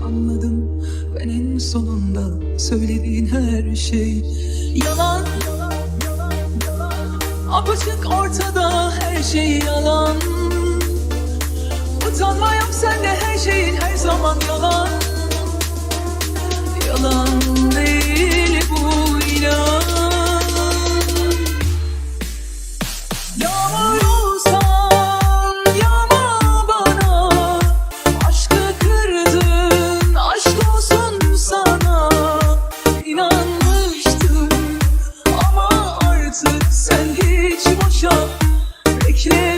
anladım. Ben en sonunda söylediğin her şey. Yalan Apaçık ortada her şey yalan. Utanma yok sende her şeyin her zaman yalan Yalan hiç boşa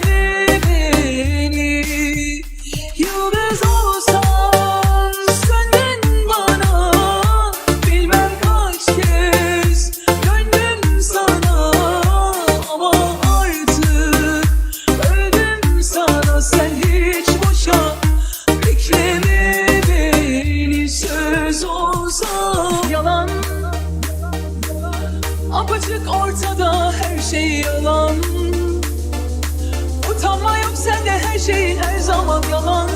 Apaçık ortada her şey yalan. Utanma yok sende her şeyin her zaman Yalan